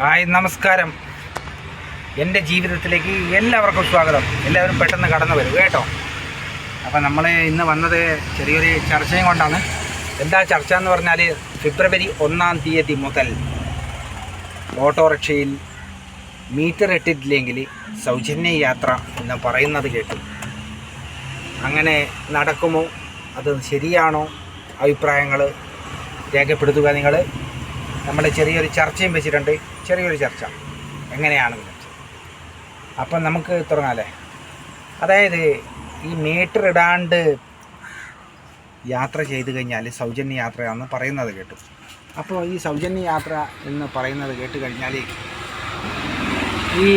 Hi നമസ്കാരം. എന്റെ ജീവിതത്തിലേക്ക് എല്ലാവർക്കും സ്വാഗതം. എല്ലാവരും പെട്ടെന്ന് കടന്നു വരും കേട്ടോ? അപ്പോൾ നമ്മൾ ഇന്ന് വന്നത് ചെറിയൊരു ചർച്ചയും കൊണ്ടാണ്. എന്താ ചർച്ച എന്ന് പറഞ്ഞാൽ ഫെബ്രുവരി ഒന്നാം തീയതി മുതൽ ഓട്ടോറിക്ഷയിൽ മീറ്റർ ഇട്ടിട്ടില്ലെങ്കിൽ സൗജന്യ യാത്ര എന്ന് പറയുന്നത് കേട്ടു. അങ്ങനെ നടക്കുമോ? അത് ശരിയാണോ? അഭിപ്രായങ്ങൾ രേഖപ്പെടുത്തുക നിങ്ങൾ നമ്മൾ ചെറിയൊരു ചർച്ചയും വെച്ചിട്ടുണ്ട്. ചെറിയൊരു ചർച്ച. എങ്ങനെയാണെന്ന് വെച്ചാൽ. അപ്പം നമുക്ക് തുടങ്ങാമല്ലേ അതായത് ഈ മീറ്റർ ഇടാണ്ട് യാത്ര ചെയ്തു കഴിഞ്ഞാൽ സൗജന്യ യാത്രയാണെന്ന് പറയുന്നത് കേട്ടു. അപ്പോൾ ഈ സൗജന്യ യാത്ര എന്ന് പറയുന്നത് കേട്ട് കഴിഞ്ഞാൽ ഈ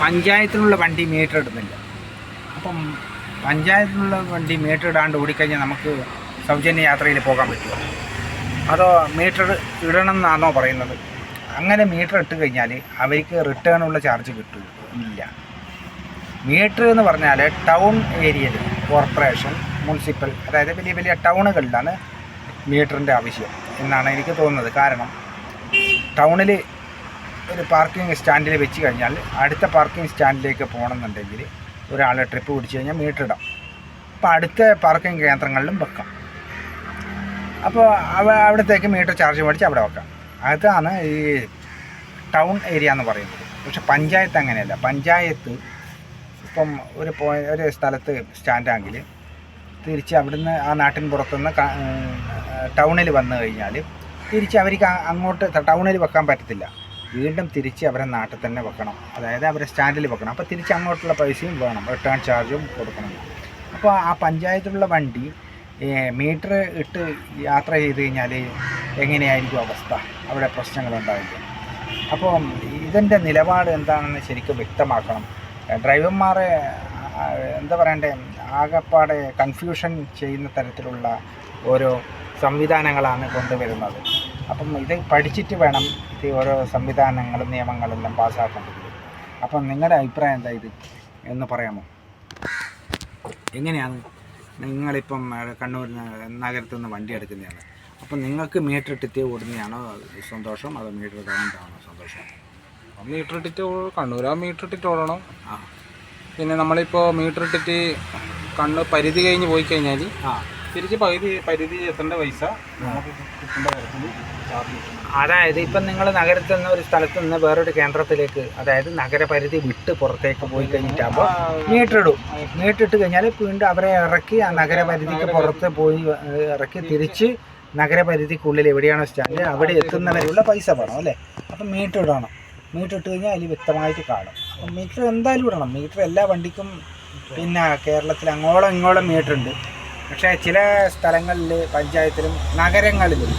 പഞ്ചായത്തിനുള്ള വണ്ടി മീറ്റർ ഇടുന്നില്ല. അപ്പം പഞ്ചായത്തിനുള്ള വണ്ടി മീറ്റർ ഇടാണ്ട് ഓടിക്കഴിഞ്ഞാൽ നമുക്ക് സൗജന്യ യാത്രയിൽ പോകാൻ പറ്റുമോ? അതോ മീറ്റർ ഇടണം എന്നാണോ പറയുന്നത്? അങ്ങനെ മീറ്റർ ഇട്ട് കഴിഞ്ഞാൽ അവർക്ക് റിട്ടേണുള്ള ചാർജ് കിട്ടും ഇല്ല. മീറ്റർ എന്ന് പറഞ്ഞാൽ ടൗൺ ഏരിയയിൽ കോർപ്പറേഷൻ മുനിസിപ്പൽ അതായത് വലിയ വലിയ ടൗണുകളിലാണ് മീറ്ററിന്റെ ആവശ്യം എന്നാണ് എനിക്ക് തോന്നുന്നത്. കാരണം ടൗണിൽ ഒരു പാർക്കിംഗ് സ്റ്റാൻഡിൽ വെച്ച് കഴിഞ്ഞാൽ അടുത്ത പാർക്കിംഗ് സ്റ്റാൻഡിലേക്ക് പോകണമെന്നുണ്ടെങ്കിൽ ഒരാൾ ട്രിപ്പ് പിടിച്ച് കഴിഞ്ഞാൽ മീറ്റർ ഇടാം. അപ്പോൾ അടുത്ത പാർക്കിംഗ് കേന്ദ്രങ്ങളിലും വെക്കാം. അപ്പോൾ അവ അവിടത്തേക്ക് മീറ്റർ ചാർജ് മേടിച്ച് അവിടെ വെക്കാം. അതാണ് ഈ ടൗൺ ഏരിയ എന്ന് പറയുന്നത്. പക്ഷെ പഞ്ചായത്ത് അങ്ങനെയല്ല. പഞ്ചായത്ത് ഇപ്പം ഒരു ഒരു സ്ഥലത്ത് സ്റ്റാൻഡാങ്കിൽ തിരിച്ച് അവിടുന്ന് ആ നാട്ടിൻ പുറത്തുനിന്ന് ടൗണിൽ വന്നു കഴിഞ്ഞാൽ തിരിച്ച് അവർക്ക് അങ്ങോട്ട് ടൗണിൽ വെക്കാൻ പറ്റത്തില്ല. വീണ്ടും തിരിച്ച് അവരെ നാട്ടിൽ തന്നെ വെക്കണം. അതായത് അവരെ സ്റ്റാൻഡിൽ വെക്കണം. അപ്പോൾ തിരിച്ച് അങ്ങോട്ടുള്ള പൈസയും വേണം. റിട്ടേൺ ചാർജും കൊടുക്കണം. അപ്പോൾ ആ പഞ്ചായത്തിലുള്ള വണ്ടി മീറ്റർ ഇട്ട് യാത്ര ചെയ്ത് കഴിഞ്ഞാൽ എങ്ങനെയായിരിക്കും അവസ്ഥ? അവിടെ പ്രശ്നങ്ങളുണ്ടാവില്ല? അപ്പോൾ ഇതിന്റെ നിലപാട് എന്താണെന്ന് ശരിക്കും വ്യക്തമാക്കണം. ഡ്രൈവർമാരെ എന്താ പറയണ്ടേ ആകപ്പാടെ കൺഫ്യൂഷൻ ചെയ്യുന്ന തരത്തിലുള്ള ഓരോ സംവിധാനങ്ങളാണ് കൊണ്ടുവരുന്നത്. അപ്പം ഇത് പഠിച്ചിട്ട് വേണം ഈ ഓരോ സംവിധാനങ്ങളും നിയമങ്ങളെല്ലാം പാസ്സാക്കേണ്ടത്. അപ്പം നിങ്ങളുടെ അഭിപ്രായം എന്താ ഇത്? എന്ന് പറയാമോ? എങ്ങനെയാണ്? നിങ്ങളിപ്പം കണ്ണൂർ നഗരത്തു നിന്ന് വണ്ടി എടുക്കുന്നതാണ്. അപ്പം നിങ്ങൾക്ക് മീറ്റർ ഇട്ടിട്ട് ഓടുന്നതാണോ സന്തോഷം. അതോ മീറ്റർ ഇടാണ്ടാണോ സന്തോഷം? മീറ്റർ ഇട്ടിട്ട് ആ മീറ്റർ ഇട്ടിട്ട് ഓടണം. ആ. പിന്നെ നമ്മളിപ്പോൾ മീറ്റർ ഇട്ടിട്ട് കണ്ണ് പരിധി കഴിഞ്ഞ് പോയി കഴിഞ്ഞാൽ ആ. തിരിച്ച് പകുതി പരിധി എത്തേണ്ട പൈസ അതായത് ഇപ്പം നിങ്ങൾ നഗരത്തിൽ നിന്ന് ഒരു സ്ഥലത്ത് നിന്ന് വേറൊരു കേന്ദ്രത്തിലേക്ക് അതായത് നഗരപരിധി വിട്ട് പുറത്തേക്ക് പോയി കഴിഞ്ഞിട്ടാകുമ്പോൾ മീറ്റർ ഇടും മീറ്റർ ഇട്ട് കഴിഞ്ഞാൽ വീണ്ടും അവരെ ഇറക്കി ആ നഗരപരിധിക്ക് പുറത്ത് പോയി ഇറക്കി തിരിച്ച് നഗരപരിധിക്കുള്ളിൽ എവിടെയാണോ സ്റ്റാൻഡ് അവിടെ എത്തുന്നവരുള്ള പൈസ വേണം അല്ലേ? അപ്പം മീറ്റർ ഇടണം. മീറ്റർ ഇട്ട് കഴിഞ്ഞാൽ അതിൽ വ്യക്തമായിട്ട് കാണും. അപ്പം മീറ്റർ എന്തായാലും ഇടണം. മീറ്റർ എല്ലാ വണ്ടിക്കും പിന്നെ കേരളത്തിൽ അങ്ങോളം ഇങ്ങോളം മീറ്റർ ഉണ്ട്. പക്ഷേ ചില സ്ഥലങ്ങളിൽ പഞ്ചായത്തിലും നഗരങ്ങളിലും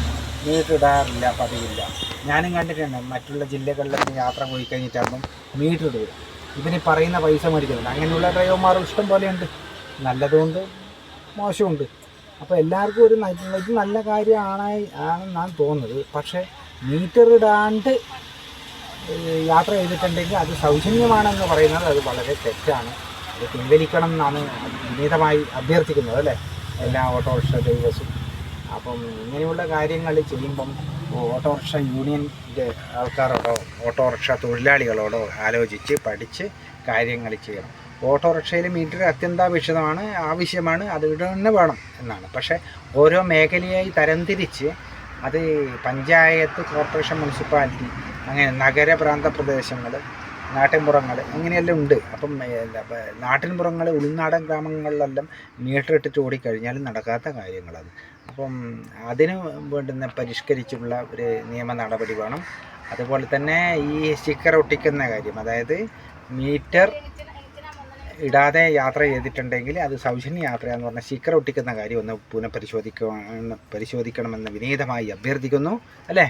മീറ്റർ ഇടാറില്ല പതിവില്ല. ഞാനും കണ്ടിട്ടുണ്ട്. മറ്റുള്ള ജില്ലകളിലൊക്കെ യാത്ര പോയി കഴിഞ്ഞിട്ടാകുമ്പം മീറ്റർ ഇടുക. ഇവന് പറയുന്ന പൈസ മേടിക്കുന്നുണ്ട്. അങ്ങനെയുള്ള ഡ്രൈവർമാർ ഇഷ്ടം പോലെയുണ്ട്. നല്ലതുകൊണ്ട് മോശമുണ്ട്. അപ്പോൾ എല്ലാവർക്കും ഒരു ഇത് നല്ല കാര്യമാണ് ഞാൻ തോന്നുന്നത്. പക്ഷേ മീറ്റർ ഇടാണ്ട് യാത്ര ചെയ്തിട്ടുണ്ടെങ്കിൽ അത് സൗജന്യമാണെന്ന് പറയുന്നത് അത് വളരെ തെറ്റാണ്. അത് പിൻവലിക്കണം എന്നാണ് വിനീതമായി അഭ്യർത്ഥിക്കുന്നത് അല്ലേ? എല്ലാ ഓട്ടോറിക്ഷ ഡ്രൈവേഴ്സും. അപ്പം ഇങ്ങനെയുള്ള കാര്യങ്ങൾ ചെയ്യുമ്പം ഓട്ടോറിക്ഷ യൂണിയന്റെ ആൾക്കാരോടോ ഓട്ടോറിക്ഷ തൊഴിലാളികളോടോ ആലോചിച്ച് പഠിച്ച് കാര്യങ്ങൾ ചെയ്യണം. ഓട്ടോറിക്ഷയിൽ മീറ്റർ അത്യന്താപേക്ഷിതമാണ് ആവശ്യമാണ് അത് തന്നെ വേണം എന്നാണ്. പക്ഷേ ഓരോ മേഖലയായി തരംതിരിച്ച് അത് പഞ്ചായത്ത് കോർപ്പറേഷൻ മുനിസിപ്പാലിറ്റി അങ്ങനെ നഗരപ്രാന്ത പ്രദേശങ്ങൾ നാട്ടിൻപുറങ്ങൾ അങ്ങനെയെല്ലാം ഉണ്ട്. അപ്പം നാട്ടിൻപുറങ്ങൾ ഉൾനാടൻ ഗ്രാമങ്ങളിലെല്ലാം മീറ്റർ ഇട്ടിട്ട് ഓടിക്കഴിഞ്ഞാൽ നടക്കാത്ത കാര്യങ്ങളത്. അപ്പം അതിന് വേണ്ടുന്ന പരിഷ്കരിച്ചുള്ള ഒരു നിയമ നടപടി വേണം. അതുപോലെ തന്നെ ഈ സ്റ്റിക്കർ ഒട്ടിക്കുന്ന കാര്യം അതായത് മീറ്റർ ഇടാതെ യാത്ര ചെയ്തിട്ടുണ്ടെങ്കിൽ അത് സൗജന്യ യാത്ര എന്ന് പറഞ്ഞാൽ സ്റ്റിക്കർ ഒട്ടിക്കുന്ന കാര്യം ഒന്ന് പുനഃപരിശോധിക്കണം പരിശോധിക്കണമെന്ന് വിനീതമായി അഭ്യർത്ഥിക്കുന്നു അല്ലേ?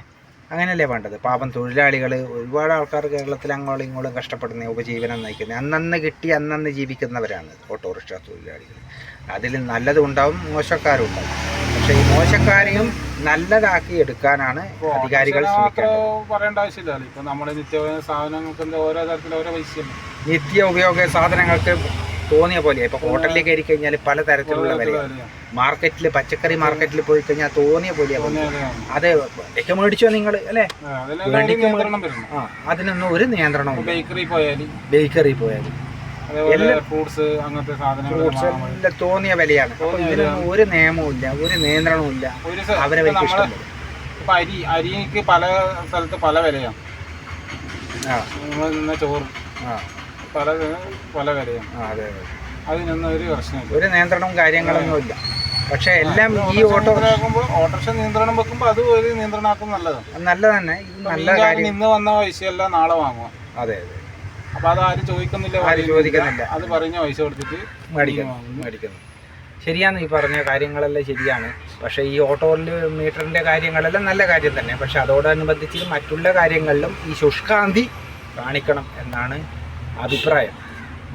അങ്ങനെയല്ലേ വേണ്ടത്? പാപം തൊഴിലാളികൾ ഒരുപാട് ആൾക്കാർ കേരളത്തിൽ അങ്ങോളം ഇങ്ങോളം കഷ്ടപ്പെടുന്ന ഉപജീവനം നയിക്കുന്നത് അന്നന്ന് കിട്ടി അന്നന്ന് ജീവിക്കുന്നവരാണ് ഓട്ടോറിക്ഷ തൊഴിലാളികൾ അതിൽ നല്ലതുണ്ടാവും മോശക്കാരും ഉണ്ടാവും പക്ഷേ ഈ മോശക്കാരെയും നല്ലതാക്കി എടുക്കാനാണ് അധികാരികൾ പറയേണ്ട ആവശ്യമില്ലല്ലോ ഇപ്പൊ നമ്മുടെ നിത്യോപയോഗ സാധനങ്ങൾക്ക് ഓരോ തരത്തിലും ഓരോ പൈസയല്ലേ നിത്യ ഉപയോഗ സാധനങ്ങൾക്ക് തോന്നിയ പോലെ ഇപ്പൊ ഹോട്ടലിലേക്ക് കയറി കഴിഞ്ഞാൽ പല തരത്തിലുള്ള വില മാർക്കറ്റിൽ പച്ചക്കറി മാർക്കറ്റിൽ പോയി കഴിഞ്ഞാൽ തോന്നിയ പോലെയാണ് അത് ഒക്കെ മേടിച്ചോ നിങ്ങൾ അല്ലേ? അതിനൊന്നും ഒരു നിയന്ത്രണവും ബേക്കറി പോയാൽ ബേക്കറി പോയാൽ ഫ്രൂട്ട്സ് അങ്ങനത്തെ സാധനങ്ങൾ തോന്നിയ വിലയാണ്. ഇതിനൊന്നും ഒരു നിയമവും ഇല്ല. ഒരു നിയന്ത്രണവും ഇല്ല. അവരെ ഇപ്പൊ അരി അരിക്ക് പല സ്ഥലത്ത് പല വിലയാണ്. ചോറ് പല പല വിലയാണ്. അതെ അതെ. അതിനൊന്നും ഒരു പ്രശ്നമില്ല ഒരു നിയന്ത്രണവും കാര്യങ്ങളൊന്നും ഇല്ല. പക്ഷേ എല്ലാം ഈ ഓട്ടോ ഓട്ടോറിക്ഷ നിയന്ത്രണം വെക്കുമ്പോൾ അത് ഒരു നിയന്ത്രണമാക്കും നല്ലതാണ്. നല്ല തന്നെ. നല്ല കാര്യം. ഇന്ന് വന്ന പൈസയല്ല നാളെ വാങ്ങുക അതെ അതെ. അപ്പൊ അത് ആരും ചോദിക്കുന്നില്ല ആരും ചോദിക്കുന്നില്ല. അത് പറഞ്ഞ പൈസ കൊടുത്തിട്ട് മേടിക്കുന്നു മേടിക്കുന്നു. ശരിയാണ് ഈ പറഞ്ഞ കാര്യങ്ങളെല്ലാം ശരിയാണ്. പക്ഷേ ഈ ഓട്ടോറിൽ മീറ്ററിന്റെ കാര്യങ്ങളെല്ലാം നല്ല കാര്യം തന്നെ. പക്ഷെ അതോടനുബന്ധിച്ച് മറ്റുള്ള കാര്യങ്ങളിലും ഈ ശുഷ്കാന്തി കാണിക്കണം എന്നാണ് അഭിപ്രായം.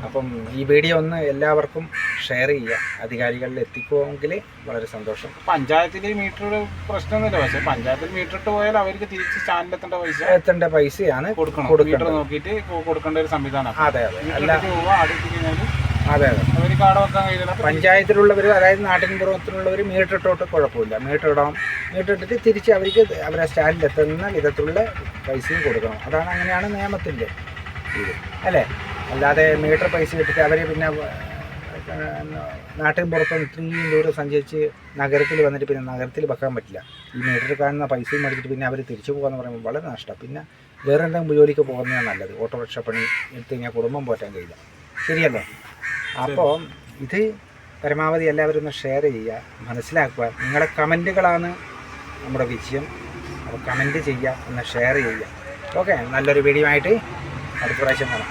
അപ്പം ഈ വീഡിയോ ഒന്ന് എല്ലാവർക്കും ഷെയർ ചെയ്യുക. അധികാരികളിൽ എത്തിക്കുമെങ്കിൽ വളരെ സന്തോഷം. പഞ്ചായത്തിൽ മീറ്റർ പ്രശ്നമൊന്നുമില്ല. പക്ഷേ പഞ്ചായത്തിൽ മീറ്റർ ഇട്ട് പോയാൽ അവർക്ക് തിരിച്ച് സ്റ്റാൻഡിലെത്തേണ്ട പൈസ എത്തേണ്ട പൈസയാണ് കൊടുക്കണം. മീറ്റർ നോക്കിയിട്ട് കൊടുക്കേണ്ട ഒരു സംവിധാനം. അതെ അതെ. അല്ല. അത് അതെ അതെ. അവർക്ക് അവിടെ വെക്കാൻ കഴിയില്ല. പഞ്ചായത്തിലുള്ളവർ അതായത് നാട്ടിൻപുറത്തിലുള്ളവർ മീറ്റർ ഇട്ടോട്ട് കുഴപ്പമില്ല. മീറ്റർ ഇടാം മീറ്റർ ഇട്ടിട്ട് തിരിച്ച് അവർക്ക് അവരെ സ്റ്റാൻഡിൽ എത്തുന്ന വിധത്തിലുള്ള പൈസയും കൊടുക്കണം. അതാണ് അങ്ങനെയാണ് നിയമത്തിന്റെ ഇത്. അല്ലേ? അല്ലാതെ മീറ്റർ പൈസ കിട്ടിയിട്ട് അവർ പിന്നെ നാട്ടിൻ പുറത്ത് ഇത്രയും ദൂരം സഞ്ചരിച്ച് നഗരത്തിൽ വന്നിട്ട് പിന്നെ നഗരത്തിൽ വെക്കാൻ പറ്റില്ല. ഈ മീറ്റർ കാണുന്ന പൈസയും മേടിച്ചിട്ട് പിന്നെ അവർ തിരിച്ചു പോകാന്ന് പറയുമ്പോൾ വളരെ നഷ്ടമാണ് പിന്നെ വേറെ എന്തെങ്കിലും ജോലിക്ക് പോകുന്നതാണ് നല്ലത്. ഓട്ടോറിക്ഷ പണി എടുത്ത് കഴിഞ്ഞാൽ കുടുംബം പോറ്റാൻ കഴിയില്ല. ശരിയല്ലേ? അപ്പോൾ ഇത് പരമാവധി എല്ലാവരും ഒന്ന് ഷെയർ ചെയ്യുക മനസ്സിലാക്കുക. നിങ്ങളുടെ കമന്റുകളാണ് നമ്മുടെ വിജയം. അപ്പോൾ കമന്റ് ചെയ്യുക ഒന്ന് ഷെയർ ചെയ്യുക. ഓക്കെ? നല്ലൊരു വീഡിയോ ആയിട്ട് അടുത്ത പ്രാവശ്യം കാണാം.